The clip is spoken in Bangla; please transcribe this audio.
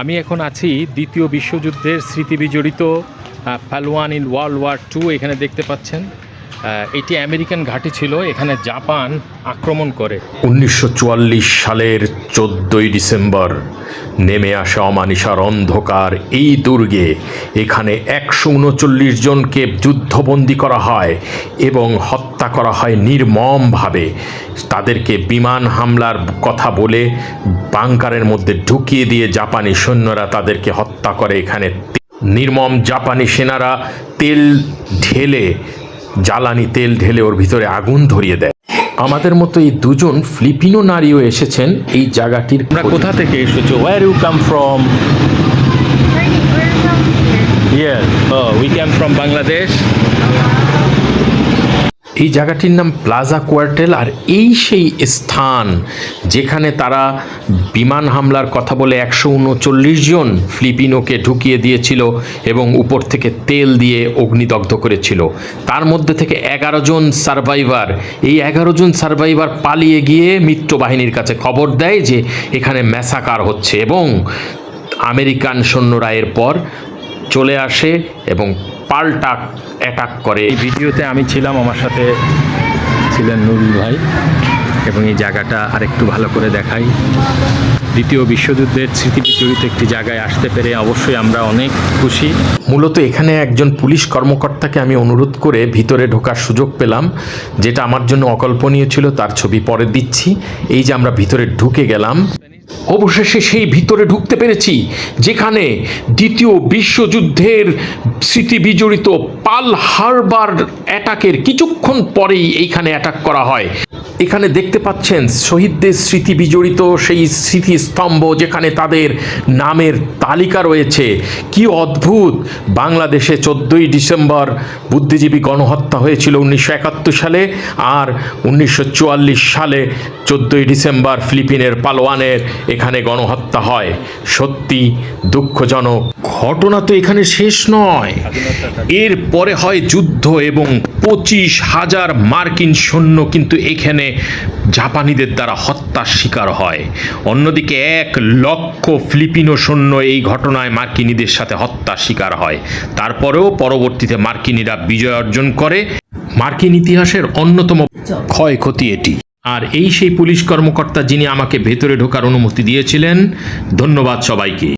আমি এখন আছি দ্বিতীয় বিশ্বযুদ্ধের স্মৃতি বিজড়িত ইন ওয়ার্ল্ড ওয়ার টু এখানে দেখতে পাচ্ছেন। এটি আমেরিকান ঘাঁটি ছিল, এখানে জাপান আক্রমণ করে। উনিশশো চুয়াল্লিশ সালের চোদ্দই ডিসেম্বর নেমে আসা অমানিসার অন্ধকার এই দুর্গে, এখানে একশো উনচল্লিশ জনকে যুদ্ধবন্দী করা হয় এবং হত্যা করা হয় নির্মমভাবে। তাদেরকে বিমান হামলার কথা বলে বাংকারের মধ্যে ঢুকিয়ে দিয়ে জাপানি সৈন্যরা তাদেরকে হত্যা করে এখানে। নির্মম জাপানি সেনারা তেল ঢেলে জ্বালানি তেল ঢেলে ওর ভিতরে আগুন ধরিয়ে দেয়। আমাদের মতো এই দুজন ফিলিপিনো নারীও এসেছেন এই জায়গাটির আমরা কোথা থেকে এসেছ? ওয়ার ইউ কাম ফ্রম ইয়ে উই ক্যাম ফ্রম বাংলাদেশ এই জায়গাটির নাম প্লাজা কোয়ার্টেল আর এই সেই স্থান যেখানে তারা বিমান হামলার কথা বলে একশো উনচল্লিশ জন ফিলিপিনোকে ঢুকিয়ে দিয়েছিল এবং উপর থেকে তেল দিয়ে অগ্নিদগ্ধ করেছিল। তার মধ্যে থেকে এগারো জন সার্ভাইভার। এই এগারো জন সার্ভাইভার পালিয়ে গিয়ে মিত্র বাহিনীর কাছে খবর দেয় যে এখানে ম্যাসাকার হচ্ছে এবং আমেরিকান সৈন্যরা এরপর চলে আসে এবং পাল্টা অ্যাটাক করে। এই ভিডিওতে আমি ছিলাম আমার সাথে ছিলেন নুরুল ভাই। এবং এই জায়গাটা আরেকটু ভালো করে দেখাই। দ্বিতীয় বিশ্বযুদ্ধের স্মৃতি বিজড়িত একটি জায়গায় আসতে পেরে অবশ্যই আমরা অনেক খুশি। মূলত এখানে একজন পুলিশ কর্মকর্তাকে আমি অনুরোধ করে ভিতরে ঢোকার সুযোগ পেলাম যেটা আমার জন্য অকল্পনীয় ছিল তার ছবি পরে দিচ্ছি। এই যে আমরা ভিতরে ঢুকে গেলাম। অবশেষে সেই ভিতরে ঢুকতে পেরেছি, যেখানে দ্বিতীয় বিশ্বযুদ্ধের স্মৃতি বিজড়িত পাল হারবার অ্যাটাকের কিছুক্ষণ পরেই এইখানে অ্যাটাক করা হয়। এখানে দেখতে পাচ্ছেন শহীদদের স্মৃতি বিজড়িত সেই স্মৃতিস্তম্ভ যেখানে তাদের নামের তালিকা রয়েছে। কি অদ্ভুত! বাংলাদেশে চোদ্দোই ডিসেম্বর বুদ্ধিজীবী গণহত্যা হয়েছিল উনিশশো একাত্তর সালে আর উনিশশো চুয়াল্লিশ সালে চোদ্দোই ডিসেম্বর ফিলিপিনের পালোয়ানের এখানে গণহত্যা হয়। সত্যি দুঃখজনক। ঘটনা তো এখানে শেষ নয়। এর পরে হয় যুদ্ধ এবং পঁচিশ হাজার মার্কিন সৈন্য কিন্তু এখানে জাপানিদের দ্বারা হত্যার শিকার হয়। অন্যদিকে এক লক্ষ ফিলিপিনো সৈন্য এই ঘটনায় মার্কিনীদের সাথে হত্যার শিকার হয়। তারপরেও পরবর্তীতে মার্কিনীরা বিজয় অর্জন করে। মার্কিন ইতিহাসের অন্যতম ক্ষয়ক্ষতি এটি। আর এই সেই পুলিশ কর্মকর্তা যিনি আমাকে ভেতরে ঢোকার অনুমতি দিয়েছিলেন, ধন্যবাদ সবাইকে।